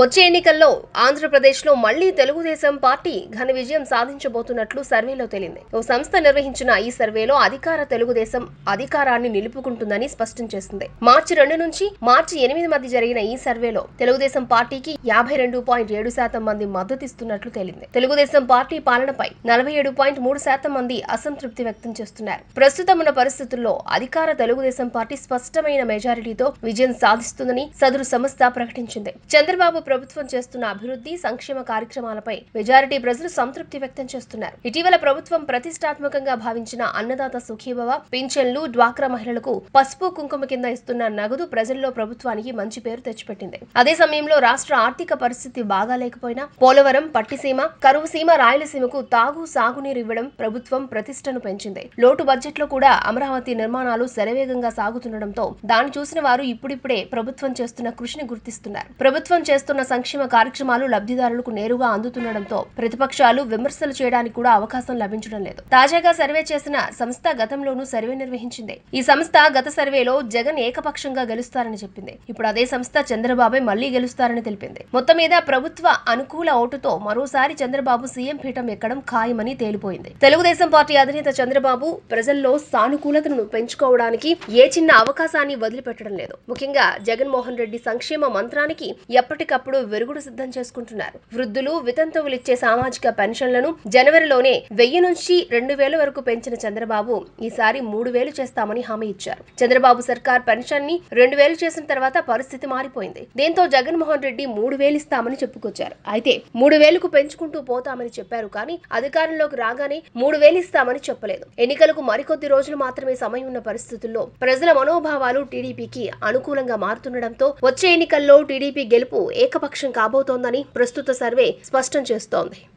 వచ్చే ఎన్నికల్లో ఆంధ్రప్రదేశ్లో మళ్ళీ తెలుగుదేశం పార్టీ ఘన విజయం సాధించబోతున్నట్లు సర్వేలో తేలింది. ఓ సంస్థ నిర్వహించిన ఈ సర్వేలో అధికార తెలుగుదేశం అధికారాన్ని నిలుపుకుంటుందని స్పష్టం చేసింది. మార్చి రెండు నుంచి మార్చి ఎనిమిది మధ్య జరిగిన ఈ సర్వేలో తెలుగుదేశం పార్టీకి యాభై రెండు పాయింట్ ఏడు శాతం మంది మద్దతిస్తున్నట్లు తేలింది. తెలుగుదేశం పార్టీ పాలనపై నలభై ఏడు పాయింట్ మూడు శాతం మంది అసంతృప్తి వ్యక్తం చేస్తున్నారు. ప్రస్తుతం ఉన్న పరిస్థితుల్లో అధికార తెలుగుదేశం పార్టీ స్పష్టమైన మెజారిటీతో విజయం సాధిస్తుందని సదరు సంస్థ ప్రకటించింది. చంద్రబాబు ప్రభుత్వం చేస్తున్న అభివృద్ధి సంక్షేమ కార్యక్రమాలపై మెజారిటీ ప్రజలు సంతృప్తి వ్యక్తం చేస్తున్నారు. ఇటీవల ప్రభుత్వం ప్రతిష్టాత్మకంగా భావించిన అన్నదాత సుఖీభవ పింఛన్లు డ్వాక్రా మహిళలకు పసుపు కుంకుమ కింద ఇస్తున్న నగదు ప్రజల్లో ప్రభుత్వానికి మంచి పేరు తెచ్చిపెట్టింది. అదే సమయంలో రాష్ట్ర ఆర్థిక పరిస్థితి బాగా లేకపోయినా పోలవరం పట్టిసీమ కరువు సీమ రాయలసీమకు తాగు సాగునీరు ఇవ్వడం ప్రభుత్వం ప్రతిష్టను పెంచింది. లోటు బడ్జెట్లో కూడా అమరావతి నిర్మాణాలు శరవేగంగా సాగుతుండటంతో దాన్ని చూసిన వారు ఇప్పుడిప్పుడే ప్రభుత్వం చేస్తున్న కృషిని గుర్తిస్తున్నారు. ప్రభుత్వం చేస్తున్న సంక్షేమ కార్యక్రమాలు లబ్ధిదారులకు నేరుగా అందుతుండటంతో ప్రతిపక్షాలు విమర్శలు చేయడానికి కూడా అవకాశం లభించడం లేదు. తాజాగా సర్వే చేసిన సంస్థ గతంలోనూ సర్వే నిర్వహించింది. ఈ సంస్థ గత సర్వేలో జగన్ ఏకపక్షంగా గెలుస్తారని చెప్పింది. ఇప్పుడు అదే సంస్థ చంద్రబాబే మళ్ళీ గెలుస్తారని తెలిపింది. మొత్తం మీద ప్రభుత్వ అనుకూల ఓటుతో మరోసారి చంద్రబాబు సీఎం పీఠం ఎక్కడం ఖాయమని తేలిపోయింది. తెలుగుదేశం పార్టీ అధినేత చంద్రబాబు ప్రజల్లో సానుకూలతను పెంచుకోవడానికి ఏ చిన్న అవకాశాన్ని వదిలిపెట్టడం లేదు. ముఖ్యంగా జగన్మోహన్ రెడ్డి సంక్షేమ మంత్రానికి ఎప్పటికప్పుడు వెరుగుడు సిద్ధం చేసుకుంటున్నారు. వృద్ధులు వితంతువులు ఇచ్చే సామాజిక పెన్షన్లను జనవరిలోనే వెయ్యి నుంచి రెండు వేల వరకు పెంచిన చంద్రబాబు ఈసారి మూడు వేలు చేస్తామని హామీ ఇచ్చారు. చంద్రబాబు సర్కార్ పెన్షన్ని రెండు వేలు చేసిన తర్వాత పరిస్థితి మారిపోయింది. దీంతో జగన్మోహన్ రెడ్డి మూడు వేలు ఇస్తామని చెప్పుకొచ్చారు. అయితే మూడు వేలకు పెంచుకుంటూ పోతామని చెప్పారు కానీ అధికారంలోకి రాగానే మూడు వేలు ఇస్తామని చెప్పలేదు. ఎన్నికలకు మరికొద్ది రోజులు మాత్రమే సమయం ఉన్న పరిస్థితుల్లో ప్రజల మనోభావాలు టీడీపీకి అనుకూలంగా మారుతుండటంతో వచ్చే ఎన్నికల్లో టీడీపీ గెలుపు ఏకపక్షం కాబోతోందని ప్రస్తుత సర్వే స్పష్టం చేస్తోంది.